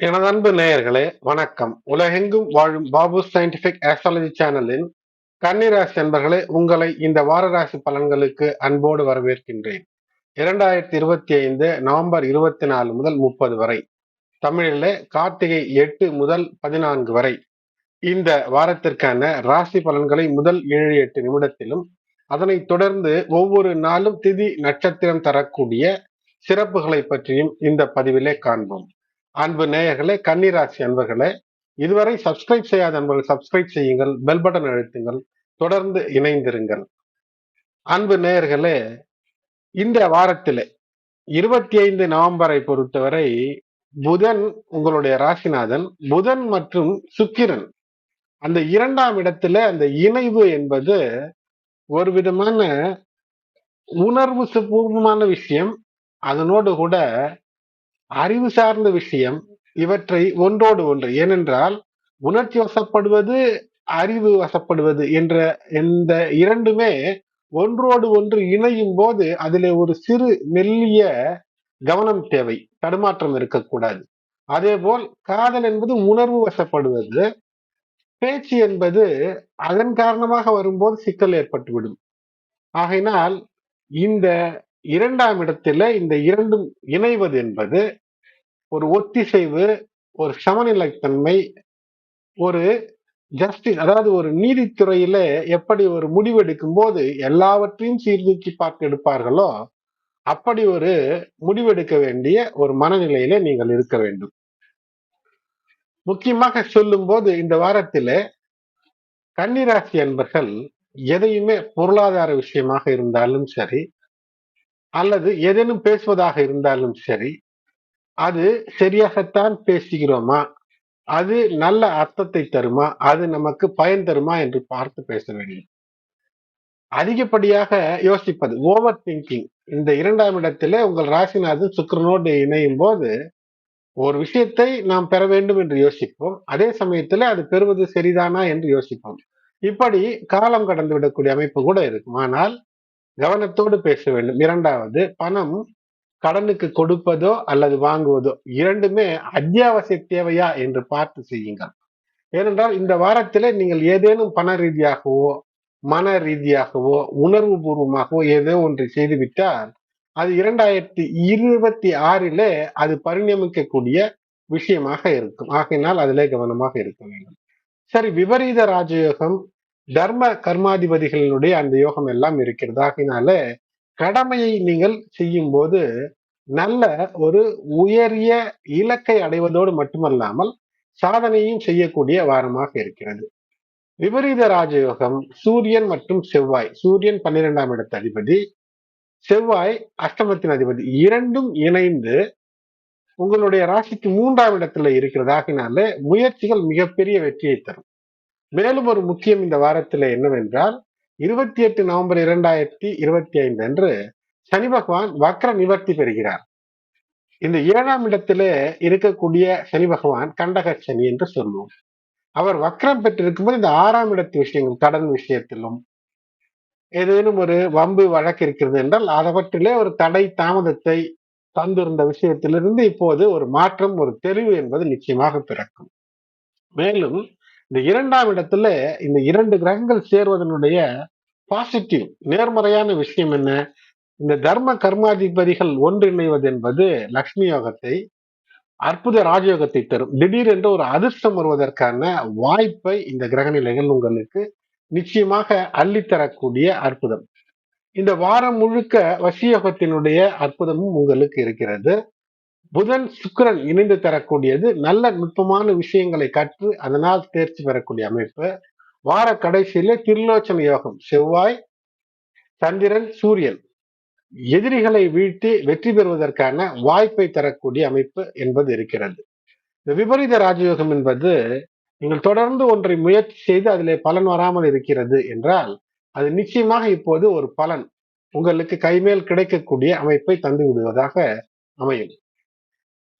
எனது அன்பு நேயர்களே வணக்கம். உலகெங்கும் வாழும் பாபு சயின்டிபிக் ஆஸ்ட்ராலஜி சேனலின் கன்னிராசி அன்பர்களே உங்களை இந்த வாரராசி பலன்களுக்கு அன்போடு வரவேற்கின்றேன். இரண்டாயிரத்தி இருபத்தி ஐந்து நவம்பர் இருபத்தி நாலு முதல் முப்பது வரை தமிழிலே கார்த்திகை எட்டு முதல் பதினான்கு வரை. இந்த வாரத்திற்கான ராசி பலன்களை முதல் ஏழு எட்டு நிமிடத்திலும் அதனைத் தொடர்ந்து ஒவ்வொரு நாளும் திதி நட்சத்திரம் தரக்கூடிய சிறப்புகளை பற்றியும் இந்த பதிவிலே காண்போம். அன்பு நேயர்களே கன்னிராசி அன்பர்களே இதுவரை சப்ஸ்கிரைப் செய்யாத அன்பர்கள் சப்ஸ்கிரைப் செய்யுங்கள் பெல் பட்டன் அழுத்துங்கள் தொடர்ந்து இணைந்திருங்கள். அன்பு நேயர்களே இந்த வாரத்திலே இருபத்தி ஐந்து நவம்பரை பொறுத்தவரை புதன் உங்களுடைய ராசிநாதன் புதன் மற்றும் சுக்கிரன் அந்த இரண்டாம் இடத்துல அந்த இணைவு என்பது ஒரு விதமான உணர்வு பூர்வமான விஷயம். அதனோடு கூட அறிவு சார்ந்த விஷயம் இவற்றை ஒன்றோடு ஒன்று. ஏனென்றால் உணர்ச்சி வசப்படுவது அறிவு வசப்படுவது என்ற இந்த இரண்டுமே ஒன்றோடு ஒன்று இணையும் போது அதிலே ஒரு சிறு மெல்லிய கவனம் தேவை. தடுமாற்றம் இருக்கக்கூடாது. அதே போல் காதல் என்பது உணர்வு வசப்படுவது பேச்சு என்பது அதன் காரணமாக வரும்போது சிக்கல் ஏற்பட்டுவிடும். ஆகையினால் இந்த இரண்டாம் இடத்துல இந்த இரண்டும் இணைவது என்பது ஒரு ஒத்திசைவு ஒரு சமநிலைத்தன்மை ஒரு ஜஸ்டிஸ் அதாவது ஒரு நீதித்துறையில எப்படி ஒரு முடிவெடுக்கும் போது எல்லாவற்றையும் சீர்தூக்கி பார்த்து எடுப்பார்களோ அப்படி ஒரு முடிவெடுக்க வேண்டிய ஒரு மனநிலையில நீங்கள் இருக்க வேண்டும். முக்கியமாக சொல்லும் போது இந்த வாரத்தில கன்னிராசி அன்பர்கள் எதையுமே பொருளாதார விஷயமாக இருந்தாலும் சரி அல்லது ஏதேனும் பேசுவதாக இருந்தாலும் சரி அது சரியாகத்தான் பேசுகிறோமா? அது நல்ல அர்த்தத்தை தருமா? அது நமக்கு பயன் தருமா? என்று பார்த்து பேச வேண்டும். அதிகப்படியாக யோசிப்பது ஓவர் திங்கிங் இந்த இரண்டாம் இடத்துல உங்கள் ராசிநாதன் சுக்கரனோடு இணையும் போது ஒரு விஷயத்தை நாம் பெற வேண்டும் என்று யோசிப்போம். அதே சமயத்துல அது பெறுவது சரிதானா? என்று யோசிப்போம். இப்படி காலம் கடந்து விடக்கூடிய அமைப்பு கூட இருக்கும். ஆனால் கவனத்தோடு பேச வேண்டும். இரண்டாவது பணம் கடனுக்கு கொடுப்பதோ அல்லது வாங்குவதோ இரண்டுமே அத்தியாவசிய தேவையா என்று பார்த்து செய்யுங்கள். ஏனென்றால் இந்த வாரத்தில் நீங்கள் ஏதேனும் பண ரீதியாகவோ மன ரீதியாகவோ உணர்வு பூர்வமாகவோ ஏதோ ஒன்று செய்துவிட்டால் அது இரண்டாயிரத்தி இருபத்தி ஆறிலே அது பரிணமிக்கக்கூடிய விஷயமாக இருக்கும். ஆகையினால் அதிலே கவனமாக இருக்க வேண்டும். சரி விபரீத ராஜயோகம் தர்ம கர்மாதிபதிகளினுடைய அந்த யோகம் எல்லாம் இருக்கிறது. ஆகினால கடமையை நீங்கள் செய்யும் போது நல்ல ஒரு உயரிய இலக்கை அடைவதோடு மட்டுமல்லாமல் சாதனையும் செய்யக்கூடிய வாரமாக இருக்கிறது. விபரீத ராஜயோகம் சூரியன் மற்றும் செவ்வாய். சூரியன் பன்னிரெண்டாம் இடத்து அதிபதி செவ்வாய் அஷ்டமத்தின் அதிபதி. இரண்டும் இணைந்து உங்களுடைய ராசிக்கு மூன்றாம் இடத்துல இருக்கிறதாகினால முயற்சிகள் மிகப்பெரிய வெற்றியை தரும். மேலும் ஒரு முக்கியம் இந்த வாரத்தில் என்னவென்றால் இருபத்தி எட்டு நவம்பர் இரண்டாயிரத்தி இருபத்தி ஐந்து அன்று சனி பகவான் வக்ர நிவர்த்தி பெறுகிறார். இந்த ஏழாம் இடத்திலே இருக்கக்கூடிய சனி பகவான் கண்டக சனி என்று சொல்லுவோம். அவர் வக்ரம் பெற்றிருக்கும் போது இந்த ஆறாம் இடத்து விஷயங்கள் கடன் விஷயத்திலும் ஏதேனும் ஒரு வம்பு வழக்கு இருக்கிறது என்றால் அதவற்றிலே ஒரு தடை தாமதத்தை தந்திருந்த விஷயத்திலிருந்து இப்போது ஒரு மாற்றம் ஒரு தெளிவு என்பது நிச்சயமாக பிறக்கும். மேலும் இந்த இரண்டாம் இடத்துல இந்த இரண்டு கிரகங்கள் சேர்வதனுடைய பாசிட்டிவ் நேர்மறையான விஷயம் என்ன? இந்த தர்ம கர்மாதிபதிகள் ஒன்றிணைவது என்பது லக்ஷ்மி யோகத்தை அற்புத ராஜயோகத்தை தரும். திடீரென்று ஒரு அதிர்ஷ்டம் வருவதற்கான வாய்ப்பை இந்த கிரக நிலைகள் உங்களுக்கு நிச்சயமாக அள்ளித்தரக்கூடிய அற்புதம். இந்த வாரம் முழுக்க வசியோகத்தினுடைய அற்புதமும் உங்களுக்கு இருக்கிறது. புதன் சுக்கரன் இணைந்து தரக்கூடியது நல்ல நுட்பமான விஷயங்களை கற்று அதனால் தேர்ச்சி பெறக்கூடிய அமைப்பு. வார கடைசியில திருலோச்சன யோகம் செவ்வாய் சந்திரன் சூரியன். எதிரிகளை வீழ்த்தி வெற்றி பெறுவதற்கான வாய்ப்பை தரக்கூடிய அமைப்பு என்பது இருக்கிறது. இந்த விபரீத ராஜயோகம் என்பது நீங்கள் தொடர்ந்து ஒன்றை முயற்சி செய்து அதில் பலன் வராமல் இருக்கிறது என்றால் அது நிச்சயமாக இப்போது ஒரு பலன். உங்களுக்கு கைமேல் கிடைக்கக்கூடிய அமைப்பை தந்து விடுவதாக அமையும்.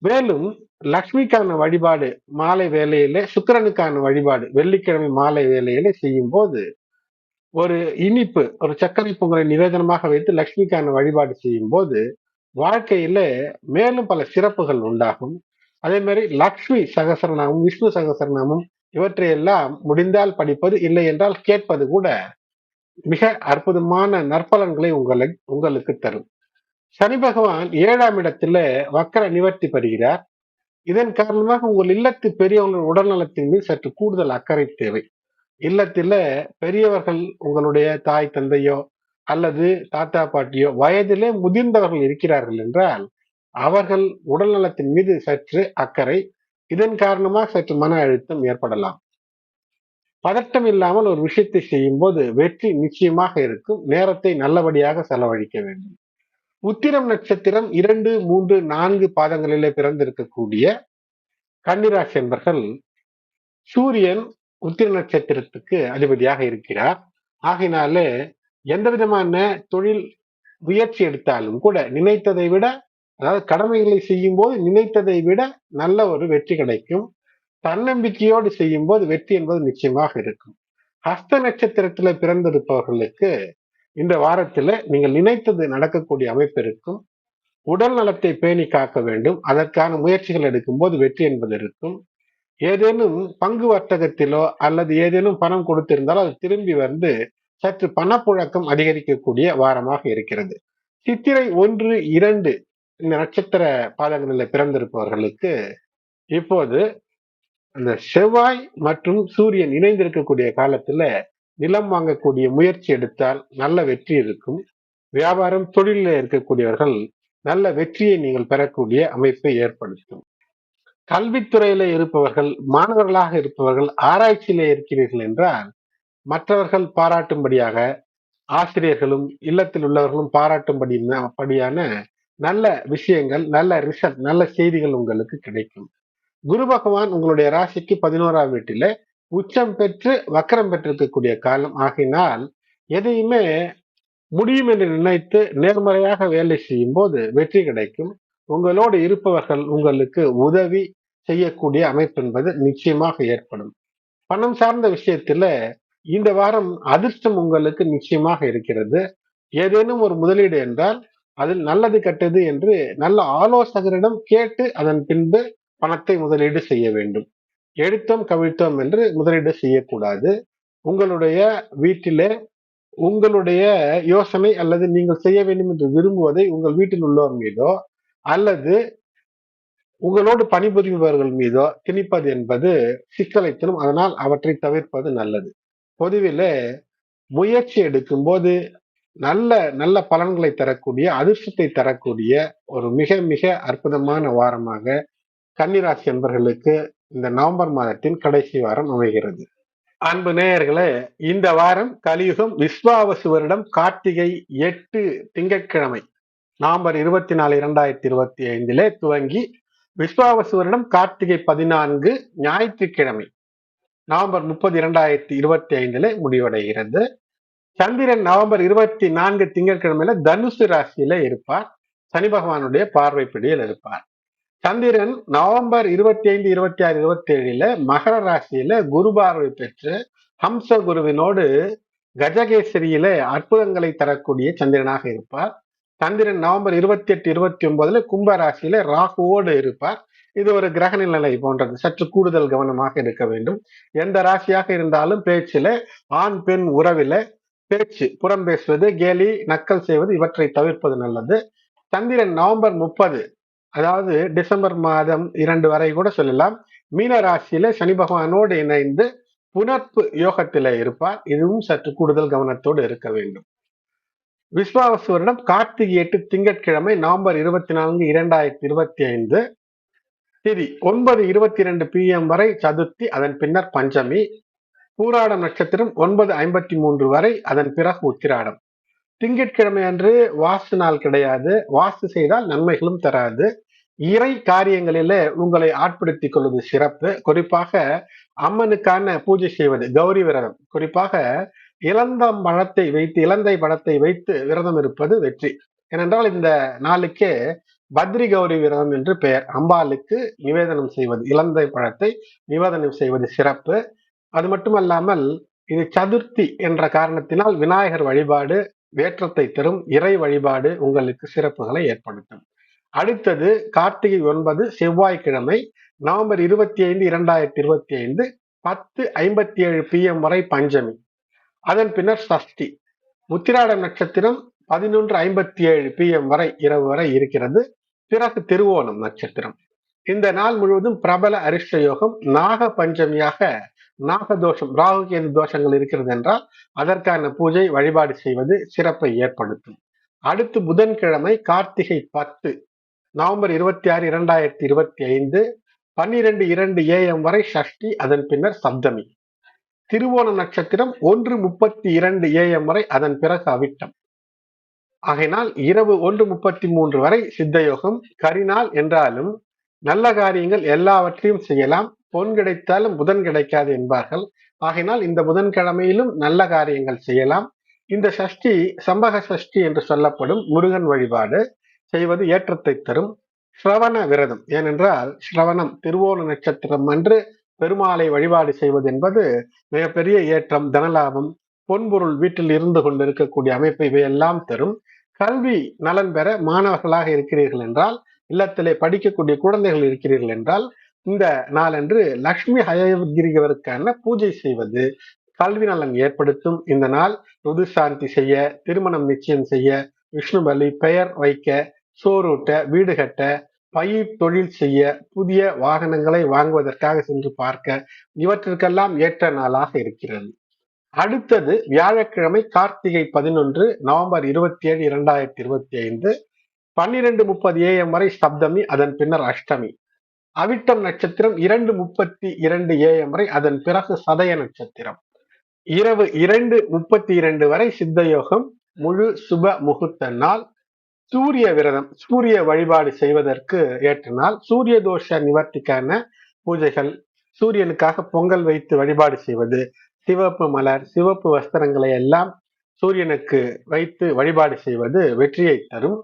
மேலும் லக்ஷ்மிக்கான வழிபாடு மாலை வேலையிலே சுக்கரனுக்கான வழிபாடு வெள்ளிக்கிழமை மாலை வேலையிலே செய்யும் போது ஒரு இனிப்பு ஒரு சர்க்கரை பொங்கலை நிவேதனமாக வைத்து லக்ஷ்மிக்கான வழிபாடு செய்யும் போது வாழ்க்கையில மேலும் பல சிறப்புகள் உண்டாகும். அதே மாதிரி லக்ஷ்மி சகசரநாமம் விஷ்ணு சகசரநாமம் இவற்றையெல்லாம் முடிந்தால் படிப்பது இல்லை என்றால் கேட்பது கூட மிக அற்புதமான நற்பலன்களை உங்களை உங்களுக்கு தரும். சனி பகவான் ஏழாம் இடத்துல வக்கர நிவர்த்தி பெறுகிறார். இதன் காரணமாக உங்கள் இல்லத்து பெரியவர்கள் உடல்நலத்தின் மீது சற்று கூடுதல் அக்கறை தேவை. இல்லத்தில பெரியவர்கள் உங்களுடைய தாய் தந்தையோ அல்லது தாத்தா பாட்டியோ வயதிலே முதிர்ந்தவர்கள் இருக்கிறார்கள் என்றால் அவர்கள் உடல் நலத்தின் மீது சற்று அக்கறை இதன் காரணமாக சற்று மன அழுத்தம் ஏற்படலாம். பதட்டம் இல்லாமல் ஒரு விஷயத்தை செய்யும் போது வெற்றி நிச்சயமாக இருக்கும். நேரத்தை நல்லபடியாக செலவழிக்க வேண்டும். உத்திரம் நட்சத்திரம் இரண்டு மூன்று நான்கு பாதங்களிலே பிறந்திருக்கக்கூடிய கன்னிராசி என்பர்கள் சூரியன் உத்திர நட்சத்திரத்துக்கு அதிபதியாக இருக்கிறார். ஆகினாலே எந்த விதமான தொழில் முயற்சி எடுத்தாலும் கூட நினைத்ததை விட அதாவது கடமைகளை செய்யும் போது நினைத்ததை விட நல்ல ஒரு வெற்றி கிடைக்கும். தன்னம்பிக்கையோடு செய்யும் போது வெற்றி என்பது நிச்சயமாக இருக்கும். ஹஸ்த நட்சத்திரத்துல பிறந்திருப்பவர்களுக்கு இந்த வாரத்தில் நீங்கள் நினைத்தது நடக்கக்கூடிய அமைப்பு இருக்கும். உடல் நலத்தை பேணி காக்க வேண்டும். அதற்கான முயற்சிகள் எடுக்கும்போது வெற்றி என்பது இருக்கும். ஏதேனும் பங்கு வர்த்தகத்திலோ அல்லது ஏதேனும் பணம் கொடுத்திருந்தாலோ அது திரும்பி வந்து சற்று பணப்புழக்கம் அதிகரிக்கக்கூடிய வாரமாக இருக்கிறது. சித்திரை ஒன்று இரண்டு இந்த நட்சத்திர பாதங்களில் பிறந்திருப்பவர்களுக்கு இப்போது அந்த செவ்வாய் மற்றும் சூரியன் இணைந்திருக்கக்கூடிய காலத்துல நிலம் வாங்கக்கூடிய முயற்சி எடுத்தால் நல்ல வெற்றி இருக்கும். வியாபாரம் தொழிலில் இருக்கக்கூடியவர்கள் நல்ல வெற்றியை நீங்கள் பெறக்கூடிய அமைப்பை ஏற்படுத்தும். கல்வித்துறையில இருப்பவர்கள் மாணவர்களாக இருப்பவர்கள் ஆராய்ச்சியில இருக்கிறீர்கள் என்றால் மற்றவர்கள் பாராட்டும்படியாக ஆசிரியர்களும் இல்லத்தில் உள்ளவர்களும் பாராட்டும்படி படியான நல்ல விஷயங்கள் நல்ல ரிசல்ட் நல்ல செய்திகள் உங்களுக்கு கிடைக்கும். குரு பகவான் உங்களுடைய ராசிக்கு பதினோராம் வீட்டில உச்சம் பெற்று வக்கரம் பெற்றிருக்கக்கூடிய காலம். ஆகினால் எதையுமே முடியும் என்று நினைத்து நேர்மறையாக வேலை செய்யும் போது வெற்றி கிடைக்கும். உங்களோடு இருப்பவர்கள் உங்களுக்கு உதவி செய்யக்கூடிய அமைப்பு என்பது நிச்சயமாக ஏற்படும். பணம் சார்ந்த விஷயத்துல இந்த வாரம் அதிர்ஷ்டம் உங்களுக்கு நிச்சயமாக இருக்கிறது. ஏதேனும் ஒரு முதலீடு என்றால் அதில் நல்லது கெட்டது என்று நல்ல ஆலோசகரிடம் கேட்டு அதன் பின்பு பணத்தை முதலீடு செய்ய வேண்டும். எடுத்தோம் கவிழ்த்தோம் என்று முதலீடு செய்யக்கூடாது. உங்களுடைய வீட்டிலே உங்களுடைய யோசனை அல்லது நீங்கள் செய்ய வேண்டும் என்று விரும்புவதை உங்கள் வீட்டில் உள்ளோர் மீதோ அல்லது உங்களோடு பணிபுரிபவர்கள் மீதோ திணிப்பது என்பது சிக்கலை தரும் அதனால் அவற்றை தவிர்ப்பது நல்லது. பொதுவில் முயற்சி எடுக்கும் போது நல்ல நல்ல பலன்களை தரக்கூடிய அதிர்ஷ்டத்தை தரக்கூடிய ஒரு மிக மிக அற்புதமான வாரமாக கன்னிராசி என்பர்களுக்கு இந்த நவம்பர் மாதத்தின் கடைசி வாரம் அமைகிறது. அன்பு நேயர்களே இந்த வாரம் கலியுகம் விஸ்வாவசு வருடம் கார்த்திகை எட்டு திங்கட்கிழமை நவம்பர் இருபத்தி நாலு இரண்டாயிரத்தி இருபத்தி ஐந்திலே துவங்கி விஸ்வாவசு வருடம் கார்த்திகை பதினான்கு ஞாயிற்றுக்கிழமை நவம்பர் முப்பது இரண்டாயிரத்தி இருபத்தி ஐந்திலே முடிவடைகிறது. சந்திரன் நவம்பர் இருபத்தி நான்கு திங்கட்கிழமையில தனுசு ராசியில இருப்பார். சனி பகவானுடைய பார்வை பிடியில் இருப்பார். சந்திரன் நவம்பர் இருபத்தி ஐந்து இருபத்தி ஆறு இருபத்தி ஏழுல மகர ராசியில குரு பார்வை பெற்று ஹம்ச குருவினோடு கஜகேசரியில அற்புதங்களை தரக்கூடிய சந்திரனாக இருப்பார். சந்திரன் நவம்பர் இருபத்தி எட்டு இருபத்தி ஒன்பதுல கும்ப ராசியில ராகுவோடு இருப்பார். இது ஒரு கிரக நிலை போன்றது. சற்று கூடுதல் கவனமாக இருக்க வேண்டும். எந்த ராசியாக இருந்தாலும் பேச்சில ஆண் பெண் உறவில பேச்சு புறம் பேசுவது கேலி நக்கல் செய்வது இவற்றை தவிர்ப்பது நல்லது. சந்திரன் நவம்பர் முப்பது அதாவது டிசம்பர் மாதம் இரண்டு வரை கூட சொல்லலாம். மீன ராசியில சனி பகவானோடு இணைந்து புனர்ப்பு யோகத்தில இருப்பார். இதுவும் சற்று கூடுதல் கவனத்தோடு இருக்க வேண்டும். விஸ்வாவசு வருடம் கார்த்திகை எட்டு திங்கட்கிழமை நவம்பர் இருபத்தி நான்கு இரண்டாயிரத்தி இருபத்தி ஐந்து திதி ஒன்பது இருபத்தி இரண்டு பிஎம் வரை சதுர்த்தி அதன் பின்னர் பஞ்சமி. பூராடம் நட்சத்திரம் ஒன்பது ஐம்பத்தி மூன்று வரை அதன் பிறகு உத்திராடம். திங்கட்கிழமை அன்று வாஸ்து நாள் கிடையாது. வாஸ்து செய்தால் நன்மைகளும் தராது. இறை காரியங்களில உங்களை ஆட்படுத்திக் கொள்வது சிறப்பு. குறிப்பாக அம்மனுக்கான பூஜை செய்வது கௌரி விரதம். குறிப்பாக இளந்தம் பழத்தை வைத்து இலந்தை பழத்தை வைத்து விரதம் இருப்பது வெற்றி. ஏனென்றால் இந்த நாளுக்கே பத்ரி கௌரி விரதம் என்று பெயர். அம்பாளுக்கு நிவேதனம் செய்வது இலந்தை பழத்தை நிவேதனம் செய்வது சிறப்பு. அது மட்டுமல்லாமல் இது சதுர்த்தி என்ற காரணத்தினால் விநாயகர் வழிபாடு வேற்றத்தை தரும் இறை வழிபாடு உங்களுக்கு சிறப்புகளை ஏற்படுத்தும். அடுத்தது கார்த்திகை ஒன்பது செவ்வாய்க்கிழமை நவம்பர் இருபத்தி ஐந்து இரண்டாயிரத்தி இருபத்தி ஐந்து பத்து ஐம்பத்தி ஏழு பிஎம் வரை பஞ்சமி. அதன் பின்னர் சஷ்டி. முத்திராடம் நட்சத்திரம் பதினொன்று ஐம்பத்தி ஏழு பிஎம் வரை இரவு வரை இருக்கிறது. பிறகு திருவோணம் நட்சத்திரம். இந்த நாள் முழுவதும் பிரபல அரிஷ்ட யோகம் நாக பஞ்சமியாக நாகதோஷம் ராகு கேது தோஷங்கள் இருக்கிறது என்றால் அதற்கான பூஜை வழிபாடு செய்வது சிறப்பை ஏற்படுத்தும். அடுத்து புதன்கிழமை கார்த்திகை பத்து நவம்பர் இருபத்தி ஆறு இரண்டாயிரத்தி இருபத்தி ஐந்து பன்னிரண்டு இரண்டு ஏஎம் வரை ஷஷ்டி அதன் பின்னர் சப்தமி. திருவோண நட்சத்திரம் ஒன்று முப்பத்தி இரண்டு ஏஎம் வரை அதன் பிறகு அவிட்டம். ஆகையினால் இரவு ஒன்று முப்பத்தி மூன்று வரை சித்தயோகம் கரிநாள் என்றாலும் நல்ல காரியங்கள் எல்லாவற்றையும் செய்யலாம். பொன் கிடைத்தாலும் புதன் கிடைக்காது என்பார்கள். ஆகையினால் இந்த புதன்கிழமையிலும் நல்ல காரியங்கள் செய்யலாம். இந்த சஷ்டி சம்பக சஷ்டி என்று சொல்லப்படும் முருகன் வழிபாடு செய்வது ஏற்றத்தை தரும். ஸ்ரவண விரதம். ஏனென்றால் ஸ்ரவணம் திருவோண நட்சத்திரம் அன்று பெருமாளை வழிபாடு செய்வது என்பது மிகப்பெரிய ஏற்றம் தனலாபம் பொன்பொருள் வீட்டில் இருந்து கொண்டு இருக்கக்கூடிய அமைப்பு இவையெல்லாம் தரும். கல்வி நலன் பெற மாணவர்களாக இருக்கிறீர்கள் என்றால் இல்லத்திலே படிக்கக்கூடிய குழந்தைகள் இருக்கிறீர்கள் என்றால் இந்த நாளன்று லக்ஷ்மி ஹயகிரிவருக்கான பூஜை செய்வது. கல்வி நலன் ஏற்படுத்தும். இந்த நாள் ருது சாந்தி செய்ய திருமணம் நிச்சயம் செய்ய விஷ்ணு பலி பெயர் வைக்க சோறூட்ட வீடு கட்ட பயிர் தொழில் செய்ய புதிய வாகனங்களை வாங்குவதற்காக சென்று பார்க்க இவற்றிற்கெல்லாம் ஏற்ற நாளாக இருக்கிறது. அடுத்தது வியாழக்கிழமை கார்த்திகை பதினொன்று நவம்பர் இருபத்தி ஏழு இரண்டாயிரத்தி இருபத்தி ஐந்து பன்னிரெண்டு முப்பது ஏஎம் வரை சப்தமி அதன் பின்னர் அஷ்டமி. அவிட்டம் நட்சத்திரம் இரண்டு முப்பத்தி இரண்டு ஏஎம் வரை அதன் பிறகு சதய நட்சத்திரம். இரவு இரண்டு முப்பத்தி இரண்டு வரை சித்தயோகம் முழு சுப முகூர்த்த நாள். சூரிய விரதம் சூரிய வழிபாடு செய்வதற்கு ஏற்ற நாள். சூரிய தோஷ நிவர்த்திக்கான பூஜைகள் சூரியனுக்காக பொங்கல் வைத்து வழிபாடு செய்வது சிவப்பு மலர் சிவப்பு வஸ்திரங்களை எல்லாம் சூரியனுக்கு வைத்து வழிபாடு செய்வது வெற்றியை தரும்.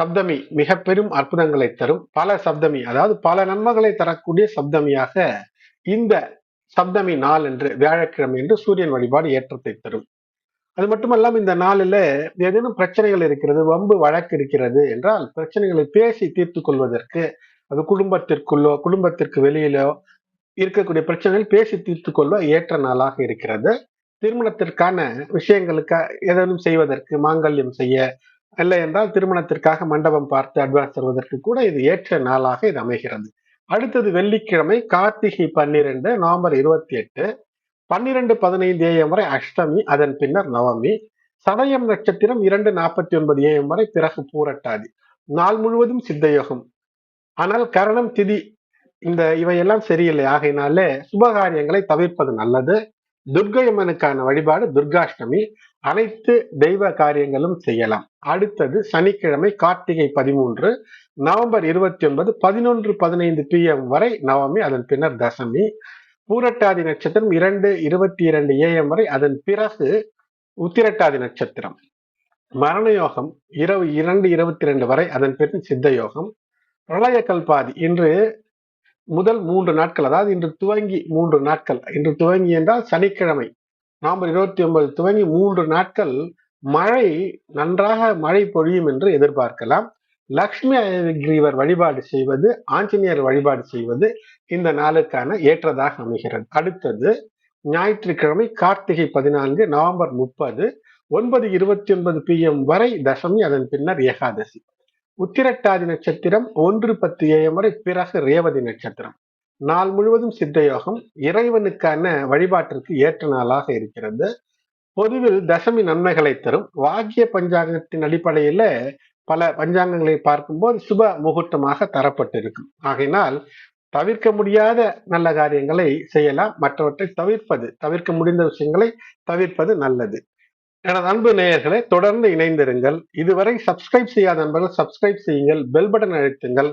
சப்தமி மிக பெரும் அற்புதங்களை தரும். பல சப்தமி அதாவது பல நன்மைகளை தரக்கூடிய சப்தமியாக இந்த சப்தமி நாள் என்று வியாழக்கிழமை என்று சூரியன் வழிபாடு ஏற்றத்தை தரும். அது மட்டுமல்லாம இந்த நாளில் ஏதேனும் பிரச்சனைகள் இருக்கிறது வம்பு வழக்கு இருக்கிறது என்றால் பிரச்சனைகளை பேசி தீர்த்து கொள்வதற்கு அது குடும்பத்திற்குள்ளோ குடும்பத்திற்கு வெளியிலோ இருக்கக்கூடிய பிரச்சனைகள் பேசி தீர்த்து கொள்ள ஏற்ற நாளாக இருக்கிறது. திருமணத்திற்கான விஷயங்களுக்கு ஏதேனும் செய்வதற்கு மாங்கல்யம் செய்ய இல்லை என்றால் திருமணத்திற்காக மண்டபம் பார்த்து அட்வான்ஸ் தருவதற்கு கூட இது ஏற்ற நாளாக இது அமைகிறது. அடுத்தது வெள்ளிக்கிழமை கார்த்திகை பன்னிரெண்டு நவம்பர் இருபத்தி எட்டு பன்னிரெண்டு பதினைந்து ஏஎம் வரை அஷ்டமி அதன் பின்னர் நவமி சதயம் நட்சத்திரம் இரண்டு நாற்பத்தி ஒன்பது ஏஎம் வரை பிறகு பூரட்டாதி. நாள் முழுவதும் சித்தயோகம். ஆனால் கரணம் திதி இந்த இவையெல்லாம் சரியில்லை. ஆகையினாலே சுபகாரியங்களை தவிர்ப்பது நல்லது. துர்கையம்மனுக்கான வழிபாடு துர்காஷ்டமி. அனைத்து தெய்வ காரியங்களும் செய்யலாம். அடுத்தது சனிக்கிழமை கார்த்திகை பதிமூன்று நவம்பர் இருபத்தி ஒன்பது பதினொன்று பதினைந்து பி எம் வரை நவமி அதன் பின்னர் தசமி. பூரட்டாதி நட்சத்திரம் இரண்டு இருபத்தி இரண்டு ஏஎம் வரை அதன் பிறகு உத்திரட்டாதி நட்சத்திரம். மரண யோகம் இரவு இரண்டு இருபத்தி ரெண்டு வரை அதன் பிறகு சித்த யோகம் பிரளய கல்பாதி இன்று முதல் மூன்று நாட்கள் அதாவது இன்று துவங்கி மூன்று நாட்கள். இன்று துவங்கி என்றால் சனிக்கிழமை. நவம்பர் இருபத்தி ஒன்பது துவங்கி மூன்று நாட்கள் மழை நன்றாக மழை பொழியும் என்று எதிர்பார்க்கலாம். லக்ஷ்மி கிரீவர் வழிபாடு செய்வது ஆஞ்சநேயர் வழிபாடு செய்வது இந்த நாளுக்கான ஏற்றதாக அமைகிறது. அடுத்தது ஞாயிற்றுக்கிழமை கார்த்திகை பதினான்கு நவம்பர் முப்பது ஒன்பது இருபத்தி ஒன்பது பி எம் வரை தசமி அதன் பின்னர் ஏகாதசி. உத்திரட்டாதி நட்சத்திரம் ஒன்று பத்து ஏஎம் வரை பிறகு ரேவதி நட்சத்திரம். நாள் முழுவதும் சித்தயோகம் இறைவனுக்கான வழிபாட்டிற்கு ஏற்ற நாளாக இருக்கிறது. பொதுவில் தசமி நன்மைகளை தரும். வாக்கிய பஞ்சாங்கத்தின் அடிப்படையில பல பஞ்சாங்கங்களை பார்க்கும்போது சுப முகூர்த்தமாக தரப்பட்டிருக்கும். ஆகையினால் தவிர்க்க முடியாத நல்ல காரியங்களை செய்யலாம். மற்றவற்றை தவிர்ப்பது தவிர்க்க முடிந்த விஷயங்களை தவிர்ப்பது நல்லது. எனது அன்பு நேயர்களை தொடர்ந்து இணைந்திருங்கள். இதுவரை சப்ஸ்கிரைப் செய்யாத நண்பர்கள் சப்ஸ்கிரைப் செய்யுங்கள். பெல் பட்டன் அழுத்துங்கள்.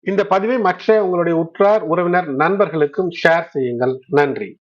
இந்த பதிவை மற்ற உங்களுடைய உற்றார் உறவினர் நண்பர்களுக்கும் ஷேர் செய்யுங்கள். நன்றி.